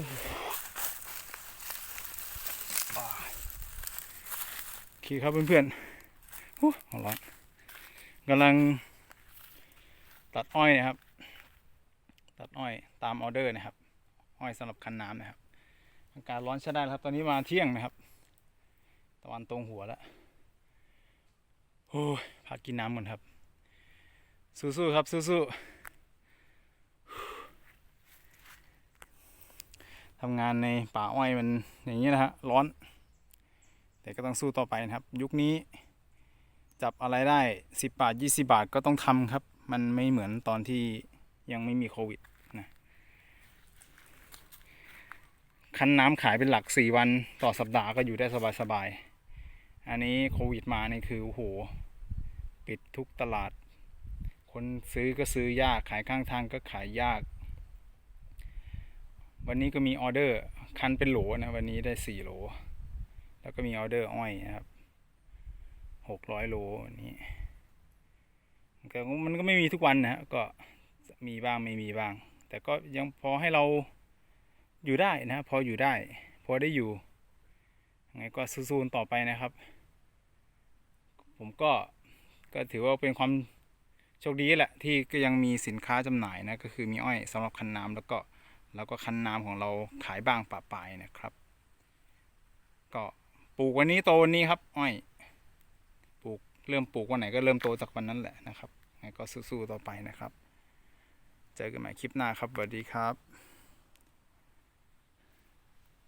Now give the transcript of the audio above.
โอเคครับเพื่อนๆโอ้หัวร้อนกำลังตัดอ้อยนะครับ ตัดอ้อยตามออเดอร์นะครับ อ้อยสำหรับคันน้ำนะครับ อากาศร้อนใช้ได้แล้วครับ ตอนนี้มาเที่ยงนะครับ ตะวันตรงหัวแล้วโอ้ยพักกินน้ำก่อนครับ สู้ๆครับสู้ๆ ทำงานในป่าอ้อยมันอย่างนี้นะฮะร้อน แต่ก็ต้องสู้ต่อไปนะครับ ยุคนี้จับอะไรได้สิบบาทยี่สิบาทก็ต้องทำครับ มันไม่เหมือนตอนที่ยังไม่มีโควิดนะคันน้ำขายเป็นหลักสี่วันต่อสัปดาห์ก็อยู่ได้สบายๆ อันนี้โควิดมานี่คือโอ้โห ปิดทุกตลาด คนซื้อก็ซื้อยากขายข้างทางก็ขายยาก วันนี้ก็มีออเดอร์คันเป็นโหลนะวันนี้ได้สี่โหล แล้วก็มีออเดอร์อ้อยนะครับหกร้อยโลอันนี้ก็มันก็ไม่มีทุกวันนะก็มีบ้างไม่มีบ้าง แต่ก็ยังพอให้เราอยู่ได้นะพออยู่ได้ พอได้อยู่ยังไงก็สู้ๆต่อไปนะครับ ผมก็ก็ถือว่าเป็นความโชคดีแหละที่ก็ยังมีสินค้าจำหน่ายนะก็คือมีอ้อยสำหรับคันน้ำแล้วก็ แล้วก็คันน้ำของเราขายบ้างปะปายนะครับ ก็ปลูกวันนี้โตวันนี้ครับ อ้อย ปลูกเริ่มปลูกวันไหนก็เริ่มโตจากวันนั้นแหละนะครับงั้นก็สู้ๆต่อไปนะครับ เจอกันใหม่คลิปหน้าครับสวัสดีครับ